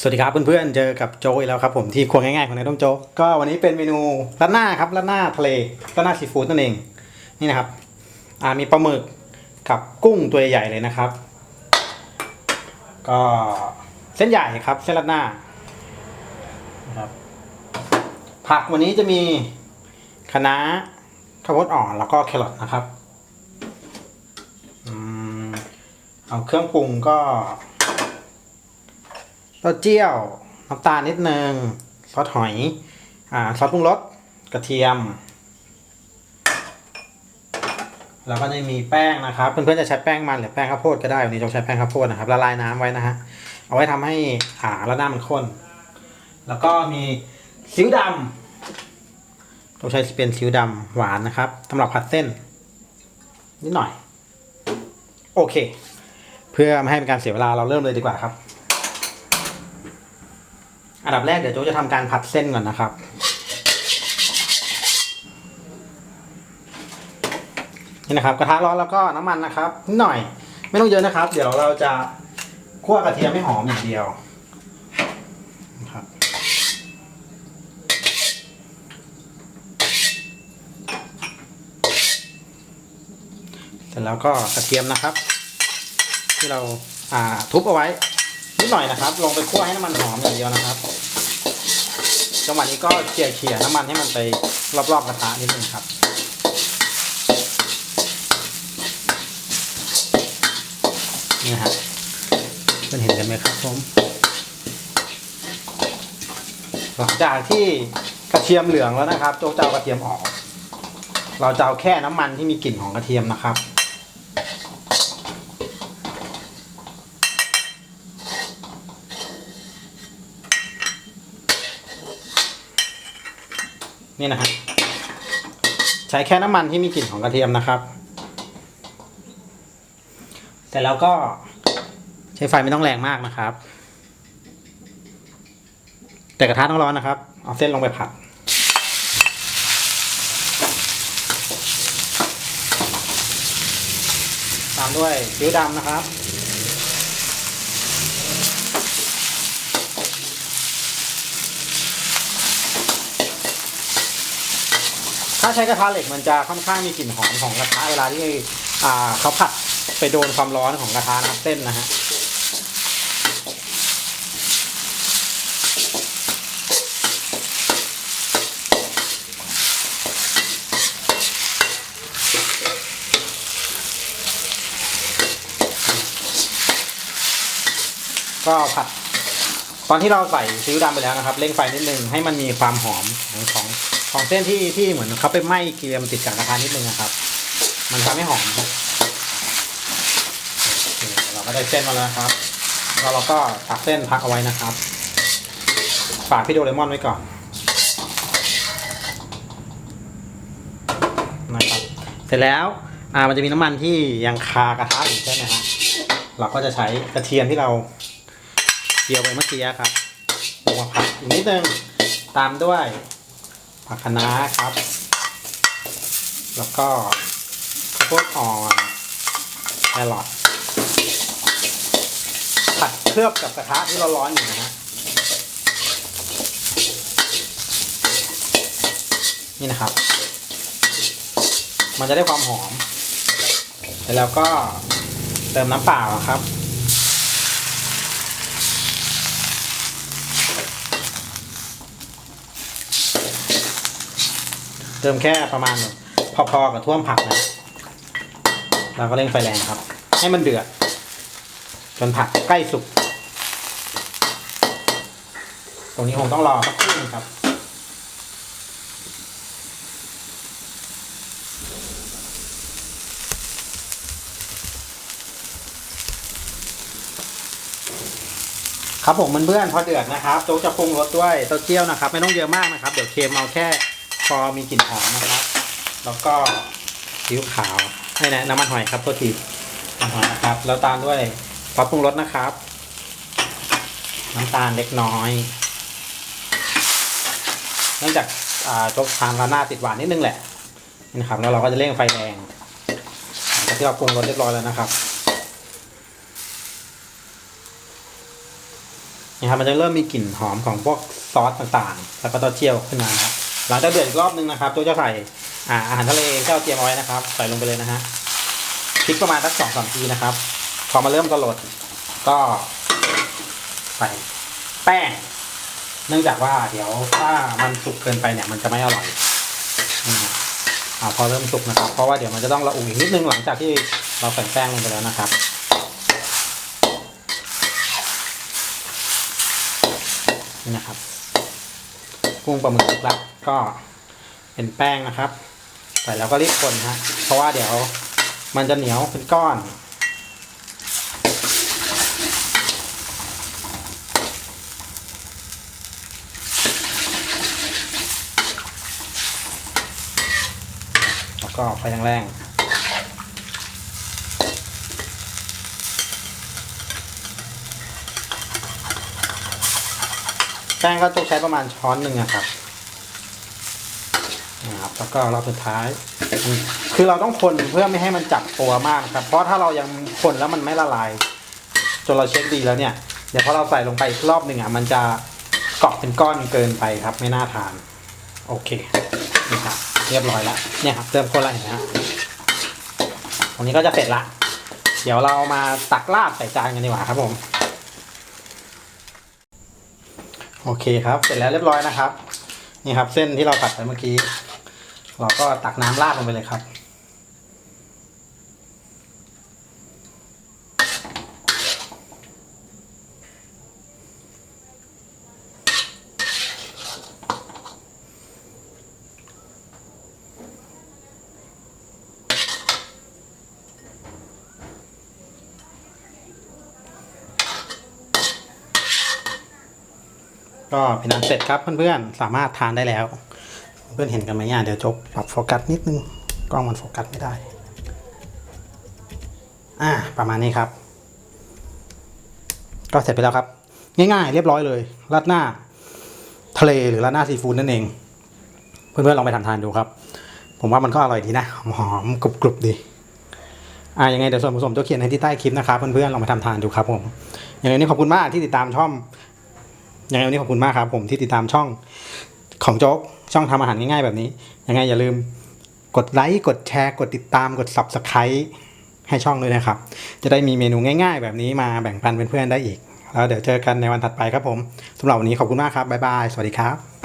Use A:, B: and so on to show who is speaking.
A: สวัสดีครับเพื่อนๆ เจอกับโจอีกแล้วครับผมที่ครัวง่ายๆของนายต้องโจก็วันนี้เป็นเมนูราดหน้าครับราดหน้าทะเลราดหน้าซีฟู้ดนั่นเองนี่นะครับอ่ามีปลาหมึกกับกุ้งตัวใหญ่เลยนะครับ ก็เส้นใหญ่ครับเส้นราดหน้านะครับผักวันนี้จะมีคะน้าข้าวโพดอ่อนแล้วก็แครอทนะครับอเอาเครื่องปรุงก็ เต้าเจี้ยวน้ำตาลนิดนึงซอสหอยอ่าซอสปรุงรสกระเทียม แล้วก็จะมีแป้งนะครับเพื่อนๆจะใช้แป้งมันหรือแป้งข้าวโพดก็ได้วันนี้เราใช้แป้งข้าวโพดนะครับละลายน้ำไว้นะฮะเอาไว้ทำให้อ่าแล้วหน้ามันข้น แล้วก็มีซีอิ๊วดำเราใช้เป็นซีอิ๊วดำหวานนะครับสำหรับผัดเส้น นิดหน่อย โอเค เพื่อไม่ให้เป็นการเสียเวลาเราเริ่มเลยดีกว่าครับ อันดับแรกเดี๋ยวโจ๊จะทำการผัดเส้นก่อนนะครับ นี่นะครับกระทะร้อนแล้วก็น้ำมันนะครับนิดหน่อยไม่ต้องเยอะนะครับ เดี๋ยวเราจะคั่วกระเทียมให้หอมอย่างเดียวนะครับเสร็จแล้วก็กระเทียมนะครับ ที่เราทุบเอาไว้ นิดหน่อยนะครับ ลงไปคั่วให้น้ำมันหอมอย่างเดียวนะครับจังหวะนี้ก็เขี่ยเขี่ยน้ำมันให้มันไปรอบๆกระทะนิดนึงครับนี่ฮะเพื่อนเห็นกันไหมครับผมหลังจากที่กระเทียมเหลืองแล้วนะครับโจ๊กจะเอากระเทียมออก เราจะเอาแค่น้ำมันที่มีกลิ่นของกระเทียมนะครับ นี่นะฮะใช้แค่น้ำมันที่มีกลิ่นของกระเทียมนะครับ แต่แล้วก็ใช้ไฟไม่ต้องแรงมากนะครับ แต่กระทะต้องร้อนนะครับ เอาเส้นลงไปผัดตามด้วยซีอิ๊วดำนะครับ ถ้าใช้กระทะเหล็กมันจะค่อนข้างมีกลิ่นหอมของกระทะเวลาที่อ่าเขาผัดไปโดนความร้อนของกระทะนะเส้นนะฮะก็ผัด ตอนที่เราใส่ซีอิ๊วดำไปแล้วนะครับเร่งไฟนิดนึงให้มันมีความหอมของของ ของเส้นที่ที่เหมือนเขาไปไหม้เกรียมติดกับกระทะนิดนึงนะครับ มันทำให้หอมครับเราก็ได้เส้นมาแล้วนะครับแล้วเราก็ตักเส้นพักเอาไว้นะครับฝากพี่โดเรมอนไว้ก่อนนะครับเสร็จแล้วอ่ามันจะมีน้ำมันที่ยังคากระทะอยู่ใช่ไหมครับเราก็จะใช้กระเทียมที่เราเจียวไปเมื่อกี้ครับลงมาผัดอีกนิดนึงตามด้วย ผักคะน้าครับ แล้วก็ข้าวโพดอ่อนแครอทผัดเคลือบกับกระทะที่เราร้อนอยู่นะฮะนี่นะครับ มันจะได้ความหอม แล้วก็เติมน้ำเปล่าครับ ติมแค่ประมาณพอๆกับท่วมผักนะเราก็เร่งไฟแรงครับ ให้มันเดือด จนผักใกล้สุกตรงนี้คงต้องรอสักครู่นึงครับครับผมเพื่อนพอเดือดนะครับโจ๊กจะปรุงรสด้วยเต้าเจี้ยวนะครับ ไม่ต้องเยอะมากนะครับ เดี๋ยวเค็มเอาแค่ พอมีกลิ่นหอมนะครับ แล้วก็ซีอิ๊วขาวให้นะน้ำมันหอยครับโทษทีน้ำมันหอยนะครับแล้วตามด้วยซอสปรุงรสนะครับ น้ำตาลเล็กน้อย เนื่องจากโจ๊กทานราหน้าติดหวานนิดนึงแหละนะครับ แล้วเราก็จะเร่งไฟแรงหลังจากที่เราปรุงรสเรียบร้อยแล้วนะครับนะครับมันจะเริ่มมีกลิ่นหอมของพวกซอสต่างๆ แล้วก็เต้าเจี้ยวขึ้นมานะครับ หลังจากเดือดอีกรอบนึงนะครับตัวจะใส่อาอาหารทะเลที่เราเตรียมเอาไว้นะครับ ใส่ลงไปเลยนะฮะพริกประมาณสักสองสามทีนะครับ พอมาเริ่มกระโหลดก็ใส่แป้ง เนื่องจากว่าเดี๋ยวถ้ามันสุกเกินไปเนี่ยมันจะไม่อร่อยอ่าพอเริ่มสุกนะครับ เพราะว่าเดี๋ยวมันจะต้องระอุอีกนิดนึงหลังจากที่เราใส่แป้งลงไปแล้วนะครับนี่นะครับกุ้งปลาหมึกสุกและ ก็เป็นแป้งนะครับ ใส่แล้วก็รีบคนฮะ เพราะว่าเดี๋ยวมันจะเหนียวเป็นก้อน แล้วก็ไฟแรงๆแป้งก็ต้องใช้ประมาณช้อนหนึ่งนะครับ แล้วก็รอบสุดท้าย คือเราต้องคนเพื่อไม่ให้มันจับตัวมากครับ เพราะถ้าเรายังคนแล้วมันไม่ละลาย จนเราเช็คดีแล้วเนี่ย เดี๋ยวพอเราใส่ลงไปอีกรอบหนึ่งอะมันจะเกาะเป็นก้อนเกินไปครับ ไม่น่าทาน โอเคนี่ครับเรียบร้อยแล้วเนี่ยครับเริ่มคนล้วเห็นไหมฮะตรงนี้ก็จะเสร็จละ เดี๋ยวเรามาตักราดใส่จานกันดีกว่าครับผมโอเคครับ เสร็จแล้วเรียบร้อยนะครับ นี่ครับ เส้นที่เราตัดไปเมื่อกี้ เราก็ตักน้ำราดลงไปเลยครับ ก็เป็นอันเสร็จครับเพื่อนๆ สามารถทานได้แล้ว เพื่อนเห็นกันไหมเนี่ยเดี๋ยวจบปรับโฟกัสนิดนึงกล้องมันโฟกัสไม่ได้ อ่าประมาณนี้ครับ ก็เสร็จไปแล้วครับ ง่ายๆ เรียบร้อยเลยราดหน้า ทะเลหรือราดหน้าซีฟู้ดนั่นเอง เพื่อนๆลองไปทำทานดูครับ ผมว่ามันก็อร่อยดีนะหอมๆกรุบๆดีอ่ายังไงเดี๋ยวส่วนผสมจะเขียนให้ที่ใต้คลิปนะครับเพื่อนๆลองไปทำทานดูครับผมยังไงนี้ขอบคุณมากที่ติดตามช่องยังไงวันนี้ขอบคุณมากครับผมที่ติดตามช่อง ของโจ๊กช่องทำอาหารง่ายๆแบบนี้ ยังไงอย่าลืมกดไลค์กดแชร์ กดติดตามกด subscribe ให้ช่องด้วยนะครับ จะได้มีเมนูง่ายๆ แบบนี้มาแบ่งปันเพื่อนๆได้อีก แล้วเดี๋ยวเจอกันในวันถัดไปครับผมสำหรับวันนี้ขอบคุณมากครับบ๊ายบายสวัสดีครับ